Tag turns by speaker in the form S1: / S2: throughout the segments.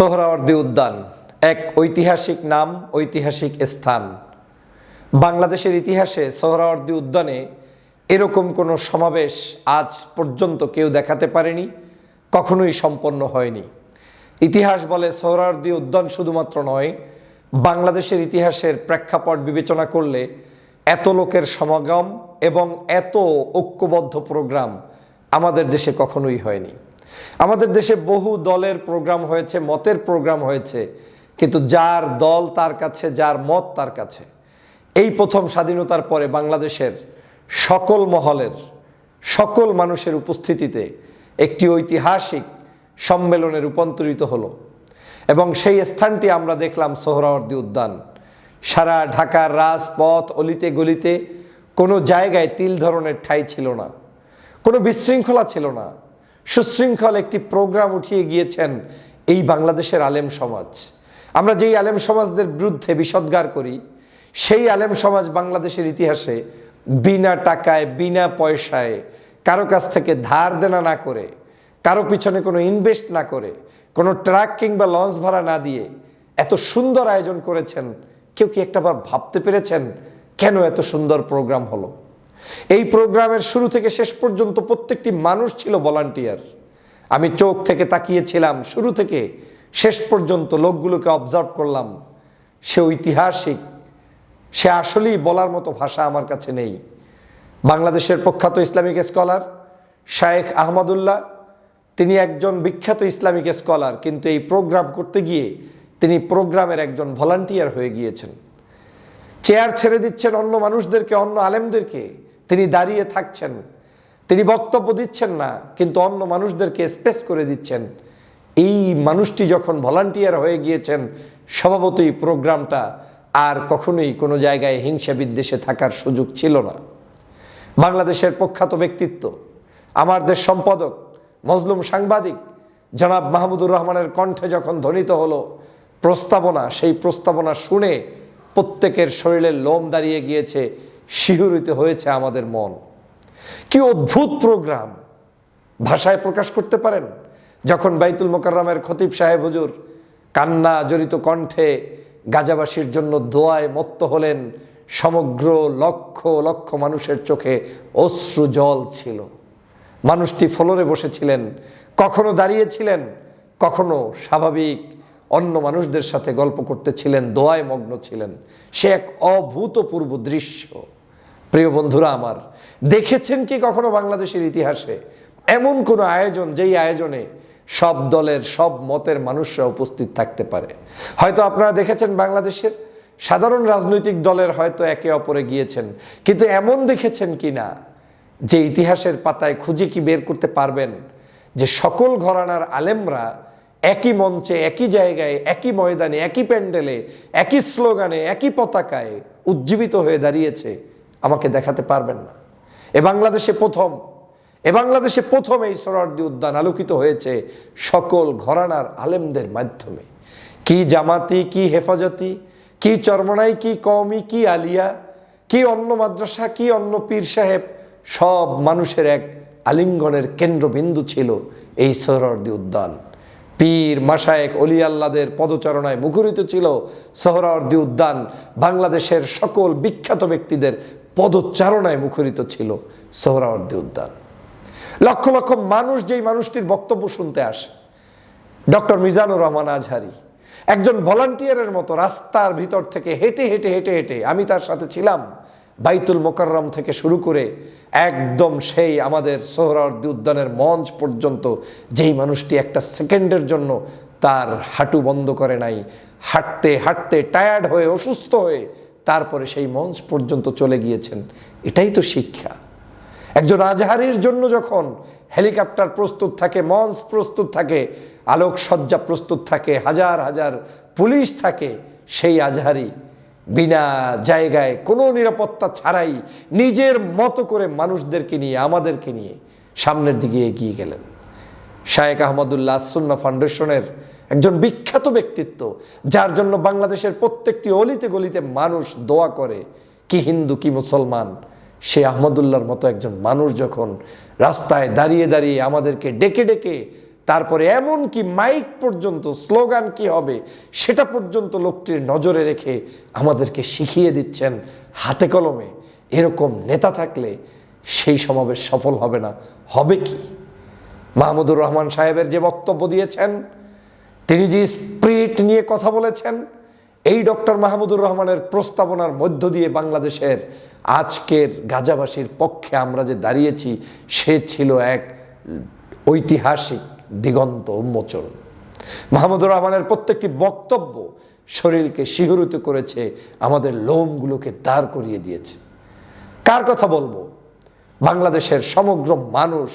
S1: সোহরাওয়ার্দী উদ্যান, এক ঐতিহাসিক নাম, ঐতিহাসিক স্থান। বাংলাদেশের ইতিহাসে সোহরাওয়ার্দী উদ্যানে এরকম কোনো সমাবেশ আজ পর্যন্ত কেউ দেখাতে পারেনি, কখনোই সম্পন্ন হয়নি। ইতিহাস বলে সোহরাওয়ার্দী উদ্যান শুধুমাত্র নয়, বাংলাদেশের ইতিহাসের প্রেক্ষাপট বিবেচনা করলে এত লোকের সমাগম এবং এত ঐক্যবদ্ধ প্রোগ্রাম আমাদের দেশে কখনোই হয়নি। আমাদের দেশে বহু দলের প্রোগ্রাম হয়েছে, মতের প্রোগ্রাম হয়েছে, কিন্তু যার দল তার কাছে, যার মত তার কাছে। এই প্রথম স্বাধীনতার পরে বাংলাদেশের সকল মহলের, সকল মানুষের উপস্থিতিতে একটি ঐতিহাসিক সম্মেলনে রূপান্তরিত হলো এবং সেই স্থানটি আমরা দেখলাম সোহরাওয়ার্দী উদ্যান। সারা ঢাকার রাজপথ অলিতে গলিতে কোনো জায়গায় তিল ধরনের ঠাঁই ছিল না, কোনো বিশৃঙ্খলা ছিল না। সুশৃঙ্খল একটি প্রোগ্রাম উঠিয়ে গিয়েছেন এই বাংলাদেশের আলেম সমাজ। আমরা যেই আলেম সমাজদের বিরুদ্ধে বিষদগার করি, সেই আলেম সমাজ বাংলাদেশের ইতিহাসে বিনা টাকায়, বিনা পয়সায় কারও কাছ থেকে ধার দেনা না করে, কারও পিছনে কোনো ইনভেস্ট না করে, কোনো ট্রাক কিংবা লঞ্চ ভাড়া না দিয়ে এত সুন্দর আয়োজন করেছেন। কেউ কি একটাবার ভাবতে পেরেছেন কেন এত সুন্দর প্রোগ্রাম হলো? এই প্রোগ্রামের শুরু থেকে শেষ পর্যন্ত প্রত্যেকটি মানুষ ছিল ভলান্টিয়ার। আমি চোখ থেকে তাকিয়েছিলাম, শুরু থেকে শেষ পর্যন্ত লোকগুলোকে অবজার্ভ করলাম। সে ঐতিহাসিক, সে আসলেই বলার মতো ভাষা আমার কাছে নেই। বাংলাদেশের প্রখ্যাত ইসলামিক স্কলার শায়েখ আহমদুল্লাহ, তিনি একজন বিখ্যাত ইসলামিক স্কলার, কিন্তু এই প্রোগ্রাম করতে গিয়ে তিনি প্রোগ্রামের একজন ভলান্টিয়ার হয়ে গিয়েছেন। চেয়ার ছেড়ে দিচ্ছেন অন্য মানুষদেরকে, অন্য আলেমদেরকে। তিনি দাঁড়িয়ে থাকছেন, তিনি বক্তব্য দিচ্ছেন না, কিন্তু অন্য মানুষদেরকে স্পেস করে দিচ্ছেন। এই মানুষটি যখন ভলান্টিয়ার হয়ে গিয়েছেন, স্বভাবতই প্রোগ্রামটা আর কখনোই কোনো জায়গায় হিংসা বিদ্বেষে থাকার সুযোগ ছিল না। বাংলাদেশের প্রখ্যাত ব্যক্তিত্ব, আমার দেশ সম্পাদক, মজলুম সাংবাদিক, জনাব মাহমুদুর রহমানের কণ্ঠে যখন ধ্বনিত হলো, প্রস্তাবনা, সেই প্রস্তাবনা শুনে প্রত্যেকের শরীরের লোম দাঁড়িয়ে গিয়েছে শিহরিত হয়েছে আমাদের মন। কি অদ্ভুত প্রোগ্রাম। ভাষায় প্রকাশ করতে পারেন? যখন বাইতুল মোকাররমের খতিব সাহেব হুজুর কান্না জড়িত কণ্ঠে গাজাবাসীর জন্য দোয়ায় মত্ত হলেন, সমগ্র লক্ষ লক্ষ মানুষের চোখে অশ্রু জল ছিল। মানুষটি ফলরে বসেছিলেন, কখনো দাঁড়িয়েছিলেন, কখনো স্বাভাবিক অন্য মানুষদের সাথে গল্প করতেছিলেন, দোয়ায় মগ্ন ছিলেন। সে এক অভূতপূর্ব দৃশ্য। প্রিয় বন্ধুরা আমার, দেখেছেন কি কখনো বাংলাদেশের ইতিহাসে? এমন কোনো আয়োজন যেই আয়োজনে সব দলের, সব মতের মানুষরা উপস্থিত থাকতে পারে। হয়তো আপনারা দেখেছেন বাংলাদেশের সাধারণ রাজনৈতিক দলের হয়তো একে অপরে গিয়েছেন, কিন্তু এমন দেখেছেন কি না যে ইতিহাসের পাতায় খুঁজে কি বের করতে পারবেন? যে সকল ঘরানার আলেমরা একই মঞ্চে, একই জায়গায়, একই ময়দানে, একই প্যান্ডেলে, একই স্লোগানে, একই পতাকায় উজ্জীবিত হয়ে দাঁড়িয়েছে। আমাকে দেখাতে পারবেন না। এ বাংলাদেশে প্রথম, এ বাংলাদেশে প্রথম এই সরার্দি উদ্যান আলোকিত হয়েছে সকল ঘরানার আলেমদের মাধ্যমে। কি জামাতি, কি হেফাজতি, কি চরমনাই, কি কওমি, কি আলিয়া, কি অন্য মাদ্রাসা, কি অন্য পীর সাহেব, সব মানুষের এক আলিঙ্গনের কেন্দ্রবিন্দু ছিল এই সোহরাওয়ার্দী উদ্যান। পীর মাসায়েক অলি আল্লাদের পদচারণায় মুখরিত ছিল সোহরাওয়ার্দী উদ্যান, বাংলাদেশের সকল বিখ্যাত ব্যক্তিদের পদচারণায় মুখরিত ছিল সোহরাওয়ার্দী উদ্যান। লক্ষ লক্ষ মানুষ যেই মানুষটির বক্তব্য শুনতে আসে, ডক্টর মিজানুর রহমান আজহারি, একজন ভলান্টিয়ারের মতো রাস্তার ভিতর থেকে হেঁটে হেঁটে হেঁটে হেঁটে আমি তার সাথে ছিলাম, বাইতুল মোকাররম থেকে শুরু করে একদম সেই আমাদের সোহরাওয়ার্দী উদ্যানের মঞ্চ পর্যন্ত যেই মানুষটি একটা সেকেন্ডের জন্য তার হাঁটু বন্ধ করে নাই, হাঁটতে হাঁটতে টায়ার্ড হয়ে অসুস্থ হয়ে তারপরে সেই মঞ্চ পর্যন্ত চলে গিয়েছেন। এটাই তো শিক্ষা। একজন আজহারির জন্য যখন হেলিকপ্টার প্রস্তুত থাকে, মঞ্চ প্রস্তুত থাকে, আলোকসজ্জা প্রস্তুত থাকে, হাজার হাজার পুলিশ থাকে, সেই আজহারি বিনা জায়গায় কোনো নিরাপত্তা ছাড়াই নিজের মতো করে মানুষদেরকে নিয়ে, আমাদেরকে নিয়ে সামনের দিকে এগিয়ে গেলেন। শায়েক আহমদুল্লাহ সুন্না ফাউন্ডেশনের একজন বিখ্যাত ব্যক্তিত্ব, যার জন্য বাংলাদেশের প্রত্যেকটি অলিতে গলিতে মানুষ দোয়া করে, কি হিন্দু, কি মুসলমান? সে আহমদুল্লার মতো একজন মানুষ যখন রাস্তায় দাঁড়িয়ে দাঁড়িয়ে আমাদেরকে ডেকে ডেকে, তারপরে এমন কি মাইক পর্যন্ত, স্লোগান কি হবে, সেটা পর্যন্ত লোকটির নজরে রেখে আমাদেরকে শিখিয়ে দিচ্ছেন হাতে কলমে। এরকম নেতা থাকলে সেই সমাবেশ সফল হবে না। হবে কি? মাহমুদুর রহমান সাহেবের যে বক্তব্য দিয়েছেন তিনি যে স্প্রিট নিয়ে কথা বলেছেন, এই ডক্টর মাহমুদুর রহমানের প্রস্তাবনার মধ্য দিয়ে বাংলাদেশের আজকের গাজাবাসীর পক্ষে আমরা যে দাঁড়িয়েছি, সে ছিল এক ঐতিহাসিক দিগন্ত উন্মোচন। মাহমুদুর রহমানের প্রত্যেকটি বক্তব্য শরীরকে শিহরিত করেছে, আমাদের লোমগুলোকে দাঁড় করিয়ে দিয়েছে। কার কথা বলব? বাংলাদেশের সমগ্র মানুষ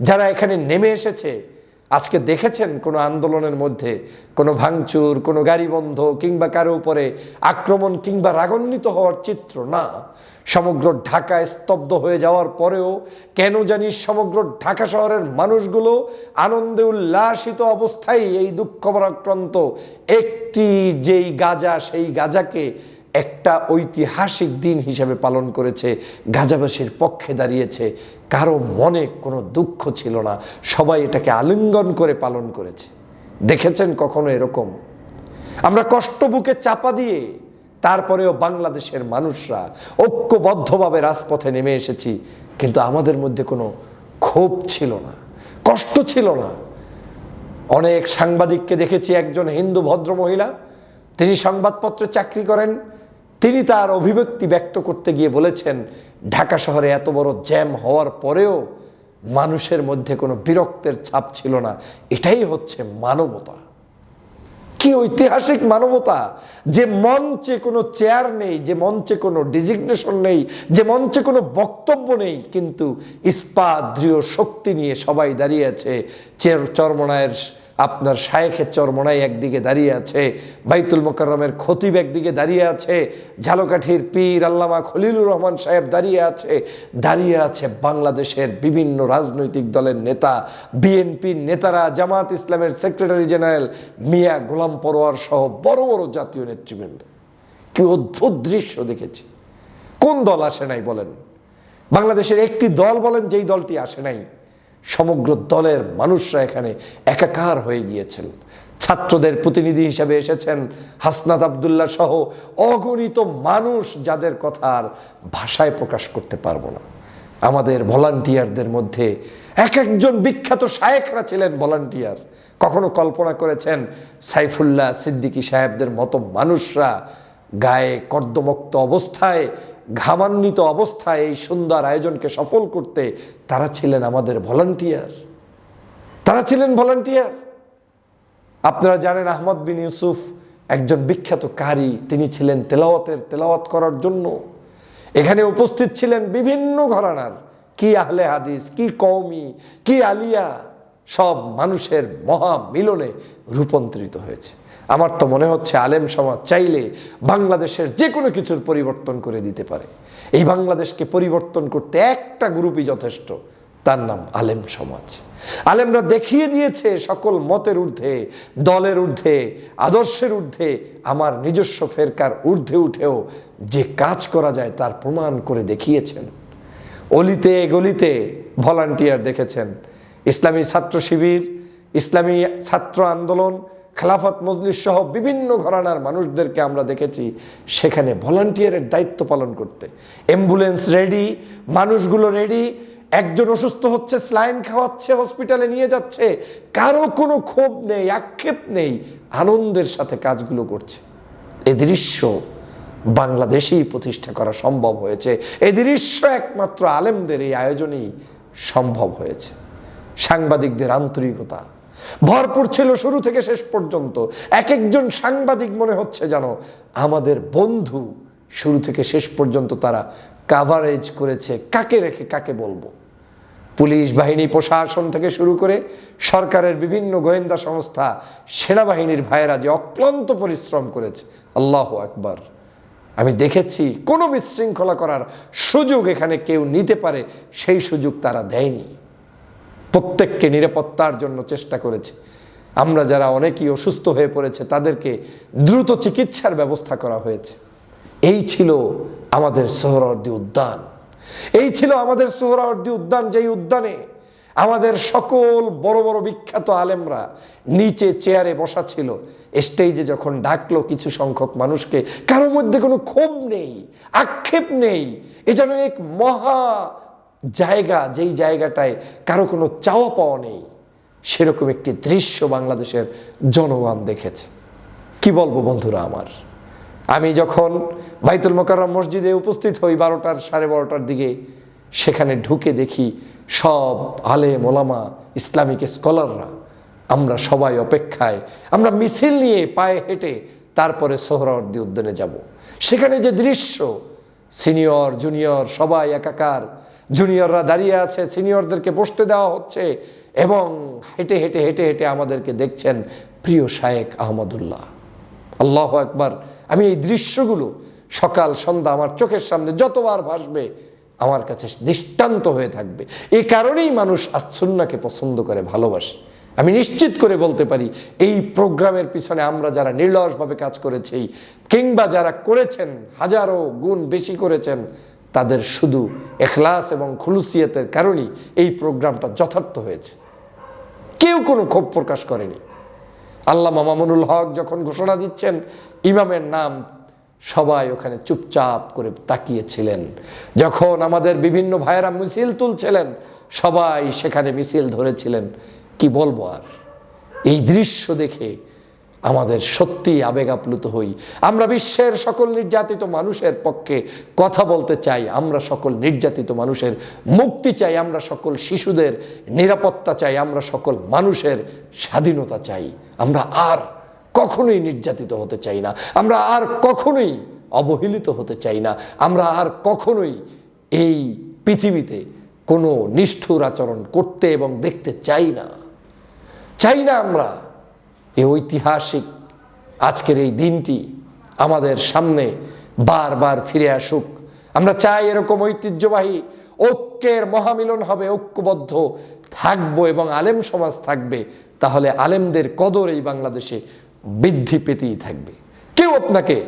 S1: যারা এখানে নেমে এসেছে আজকে দেখেছেন কোনো আন্দোলনের মধ্যে কোনো ভাঙচুর, কোনো গাড়ি বন্ধ কিংবা কারও উপরে আক্রমণ কিংবা রাগান্বিত হওয়ার চিত্র? না। সমগ্র ঢাকায় স্তব্ধ হয়ে যাওয়ার পরেও কেন জানি সমগ্র ঢাকা শহরের মানুষগুলো আনন্দে উল্লাসিত অবস্থায় এই দুঃখবরাক্রান্ত একটি যেই গাজা, সেই গাজাকে একটা ঐতিহাসিক দিন হিসেবে পালন করেছে, গাজাবাসীর পক্ষে দাঁড়িয়েছে কারও মনে কোনো দুঃখ ছিল না। সবাই এটাকে আলিঙ্গন করে পালন করেছে। দেখেছেন কখনো এরকম? আমরা কষ্ট বুকে চাপা দিয়ে তারপরেও বাংলাদেশের মানুষরা ঐক্যবদ্ধভাবে রাজপথে নেমে এসেছি, কিন্তু আমাদের মধ্যে কোনো ক্ষোভ ছিল না, কষ্ট ছিল না। অনেক সাংবাদিককে দেখেছি, একজন হিন্দু ভদ্রমহিলা, তিনি সংবাদপত্রে চাকরি করেন তিনি তার অভিব্যক্তি ব্যক্ত করতে গিয়ে বলেছেন, ঢাকা শহরে এত বড় জ্যাম হওয়ার পরেও মানুষের মধ্যে কোনো বিরক্তের ছাপ ছিল না। এটাই হচ্ছে মানবতা। কি ঐতিহাসিক মানবতা যে মঞ্চে কোনো চেয়ার নেই, যে মঞ্চে কোনো ডিজিগনেশন নেই, যে মঞ্চে কোনো বক্তব্য নেই, কিন্তু ইস্পাত দৃঢ় শক্তি নিয়ে সবাই দাঁড়িয়ে আছে। চের চরমনায়ের আপনার শায়েখের চরমনাই একদিকে দাঁড়িয়ে আছে, বাইতুল মোকাররমের খতিব একদিকে দাঁড়িয়ে আছে, ঝালকাঠির পীর আল্লামা খলিলুর রহমান সাহেব দাঁড়িয়ে আছে দাঁড়িয়ে আছে বাংলাদেশের বিভিন্ন রাজনৈতিক দলের নেতা, বিএনপির নেতারা, জামাত ইসলামের সেক্রেটারি জেনারেল, মিয়া গোলাম পরোয়ার সহ বড় বড় জাতীয় নেতৃবৃন্দ। কি অদ্ভুত দৃশ্য দেখেছি। কোন দল আসে নাই বলেন? বাংলাদেশের একটি দল বলেন, যেই দলটি আসে নাই। সমগ্র দলের মানুষরা এখানে একাকার হয়ে গিয়েছেন। ছাত্রদের প্রতিনিধি হিসেবে এসেছেন হাসনাত আবদুল্লাহ সহ অগণিত মানুষ যাদের কথা আর ভাষায় প্রকাশ করতে পারব না। আমাদের ভলান্টিয়ারদের মধ্যে এক একজন বিখ্যাত শায়েখরা ছিলেন ভলান্টিয়ার। কখনো কল্পনা করেছেন সাইফুল্লাহ সিদ্দিকী সাহেবদের মতো মানুষরা গায়ে কর্দমক্ত অবস্থায় ঘামান্বিত অবস্থায় এই সুন্দর আয়োজনকে সফল করতে তারা ছিলেন আমাদের ভলান্টিয়ার। তারা ছিলেন ভলান্টিয়ার। আপনারা জানেন আহমদ বিন ইউসুফ একজন বিখ্যাত কারি, তিনি ছিলেন তেলাওয়াতের তেলাওয়াত করার জন্য। এখানে উপস্থিত ছিলেন বিভিন্ন ঘরানার, কি আহলে হাদিস, কি কৌমি কি আলিয়া, সব মানুষের মহা মিলনে রূপান্তরিত হয়েছে। আমার তো মনে হচ্ছে আলেম সমাজ চাইলে বাংলাদেশের যে কোনো কিছুর পরিবর্তন করে দিতে পারে। এই বাংলাদেশকে পরিবর্তন করতে একটা গ্রুপই যথেষ্ট, তার নাম আলেম সমাজ। আলেমরা দেখিয়ে দিয়েছে সকল মতের ঊর্ধ্বে, দলের ঊর্ধ্বে, আদর্শের ঊর্ধ্বে, আমার নিজস্ব ফেরকার ঊর্ধ্বে উঠেও যে কাজ করা যায় তার প্রমাণ করে দেখিয়েছেন। অলিতে গলিতে ভলান্টিয়ার দেখেছেন। ইসলামী ছাত্র শিবির, ইসলামী ছাত্র আন্দোলন খেলাফত মজলিস সহ বিভিন্ন ঘরানার মানুষদেরকে আমরা দেখেছি সেখানে ভলান্টিয়ারের দায়িত্ব পালন করতে। অ্যাম্বুলেন্স রেডি, মানুষগুলো রেডি, একজন অসুস্থ হচ্ছে, স্লাইন খাওয়াচ্ছে, হসপিটালে নিয়ে যাচ্ছে, কারও কোনো ক্ষোভ নেই, আক্ষেপ নেই, আনন্দের সাথে কাজগুলো করছে। এ দৃশ্য বাংলাদেশেই প্রতিষ্ঠা করা সম্ভব হয়েছে। এই দৃশ্য একমাত্র আলেমদের এই আয়োজনেই সম্ভব হয়েছে। সাংবাদিকদের আন্তরিকতা ভরপুর ছিল শুরু থেকে শেষ পর্যন্ত। এক একজন সাংবাদিক মনে হচ্ছে যেন আমাদের বন্ধু। শুরু থেকে শেষ পর্যন্ত তারা কাভারেজ করেছে। কাকে রেখে কাকে বলব? পুলিশ বাহিনী, প্রশাসন থেকে শুরু করে সরকারের বিভিন্ন গোয়েন্দা সংস্থা, সেনাবাহিনীর ভাইয়েরা যে অক্লান্ত পরিশ্রম করেছে। আল্লাহ আকবার। আমি দেখেছি কোনো বিশৃঙ্খলা করার সুযোগ এখানে কেউ নিতে পারে, সেই সুযোগ তারা দেয়নি। প্রত্যেককে নিরাপত্তার জন্য চেষ্টা করেছে। আমরা যারা অনেকেই অসুস্থ হয়ে পড়েছে, তাদেরকে দ্রুত চিকিৎসার ব্যবস্থা করা হয়েছে। এই ছিল আমাদের সোহরাওয়ার্দী উদ্যান। এই ছিল আমাদের সোহরাওয়ার্দী উদ্যান, যেই উদ্যানে আমাদের সকল বড় বড় বিখ্যাত আলেমরা নিচে চেয়ারে বসা ছিল। স্টেজে যখন ডাকলো কিছু সংখ্যক মানুষকে কারোর মধ্যে কোনো ক্ষোভ নেই, আক্ষেপ নেই, এ যেন এক মহা জায়গা, যেই জায়গাটায় কারও কোনো চাওয়া পাওয়া নেই, সেরকম একটি দৃশ্য বাংলাদেশের জনগণ দেখেছে। কি বলব বন্ধুরা আমার? আমি যখন বাইতুল মোকাররম মসজিদে উপস্থিত হই বারোটার সাড়ে বারোটার দিকে, সেখানে ঢুকে দেখি সব আলে ওলামা, ইসলামিক স্কলাররা, আমরা সবাই অপেক্ষায়, আমরা মিছিল নিয়ে পায়ে হেঁটে তারপরে সোহরাওয়ার্দী উদ্যানে যাব। সেখানে যে দৃশ্য, সিনিয়র, জুনিয়র, সবাই একাকার জুনিয়ররা দাঁড়িয়ে আছে সিনিয়রদেরকে বসতে দেওয়া হচ্ছে এবং হেঁটে হেঁটে হেঁটে হেঁটে আমাদেরকে দেখছেন প্রিয় শায়েক আহমদুল্লাহ। আল্লাহ একবার আমি এই দৃশ্যগুলো সকাল, সন্ধ্যা আমার চোখের সামনে যতবার ভাসবে আমার কাছে দৃষ্টান্ত হয়ে থাকবে। এই কারণেই মানুষ আচ্ছন্নাকে পছন্দ করে, ভালোবাসে। আমি নিশ্চিত করে বলতে পারি, এই প্রোগ্রামের পিছনে আমরা যারা নির্লসভাবে কাজ করেছি কিংবা যারা করেছেন, হাজারো গুণ বেশি করেছেন তাদের শুধু এখলাস এবং খুলুসিয়াতের কারণেই এই প্রোগ্রামটা যথার্থ হয়েছে। কেউ কোনো ক্ষোভ প্রকাশ করেনি। আল্লাহ মামুনুল হক যখন ঘোষণা দিচ্ছেন, ইমামের নাম সবাই ওখানে চুপচাপ করে তাকিয়েছিলেন। যখন আমাদের বিভিন্ন ভাইয়েরা মিছিল তুলছিলেন, সবাই সেখানে মিছিল ধরেছিলেন। কি বলব আর? এই দৃশ্য দেখে আমাদের সত্যি আবেগ আপ্লুত হই। আমরা বিশ্বের সকল নির্যাতিত মানুষের পক্ষে কথা বলতে চাই, আমরা সকল নির্যাতিত মানুষের মুক্তি চাই, আমরা সকল শিশুদের নিরাপত্তা চাই, আমরা সকল মানুষের স্বাধীনতা চাই। আমরা আর কখনোই নির্যাতিত হতে চাই না, আমরা আর কখনোই অবহেলিত হতে চাই না, আমরা আর কখনোই এই পৃথিবীতে কোনো নিষ্ঠুর আচরণ করতে এবং দেখতে চাই না। চাই না আমরা এই ঐতিহাসিক আজকের এই দিনটি আমাদের সামনে বারবার ফিরে আসুক। আমরা চাই এরকম ঐতিহ্যবাহী ঐক্যের মহামিলন হবে, ঐক্যবদ্ধ থাকব এবং আলেম সমাজ থাকবে। তাহলে আলেমদের কদর এই বাংলাদেশে বৃদ্ধি পেতেই থাকবে। কেউ আপনাকে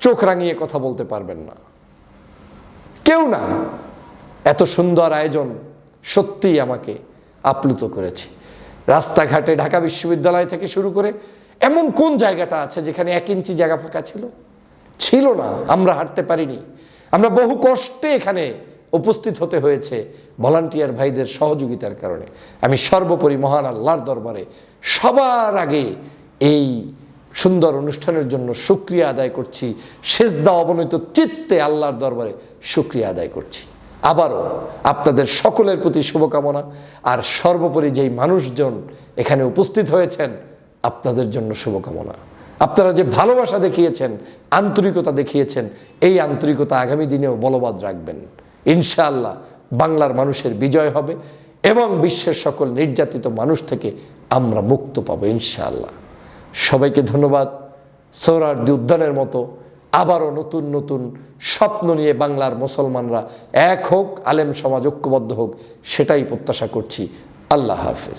S1: চোখ রাঙিয়ে কথা বলতে পারবেন না। কেউ না। এত সুন্দর আয়োজন সত্যিই আমাকে আপ্লুত করেছে। রাস্তাঘাটে ঢাকা বিশ্ববিদ্যালয় থেকে শুরু করে এমন কোন জায়গাটা আছে যেখানে এক ইঞ্চি জায়গা ফাঁকা ছিল? ছিল না, আমরা হাঁটতে পারিনি। আমরা বহু কষ্টে এখানে উপস্থিত হতে হয়েছে ভলান্টিয়ার ভাইদের সহযোগিতার কারণে। আমি সর্বোপরি মহান আল্লাহর দরবারে সবার আগে এই সুন্দর অনুষ্ঠানের জন্য সুক্রিয়া আদায় করছি। সেজদা অবনীত চিত্তে আল্লাহর দরবারে সুক্রিয়া আদায় করছি। আবারও আপনাদের সকলের প্রতি শুভকামনা। আর সর্বোপরি যেই মানুষজন এখানে উপস্থিত হয়েছেন, আপনাদের জন্য শুভকামনা। আপনারা যে ভালোবাসা দেখিয়েছেন, আন্তরিকতা দেখিয়েছেন, এই আন্তরিকতা আগামী দিনেও বলবৎ রাখবেন। ইনশাআল্লাহ বাংলার মানুষের বিজয় হবে এবং বিশ্বের সকল নির্যাতিত মানুষ থেকে আমরা মুক্ত পাবো ইনশাআল্লাহ। সবাইকে ধন্যবাদ। সৌরার্দি উদ্যানের মতো আবারও নতুন নতুন স্বপ্ন নিয়ে বাংলার মুসলমানরা এক হোক, আলেম সমাজ ঐক্যবদ্ধ হোক, সেটাই প্রত্যাশা করছি। আল্লাহ হাফেজ।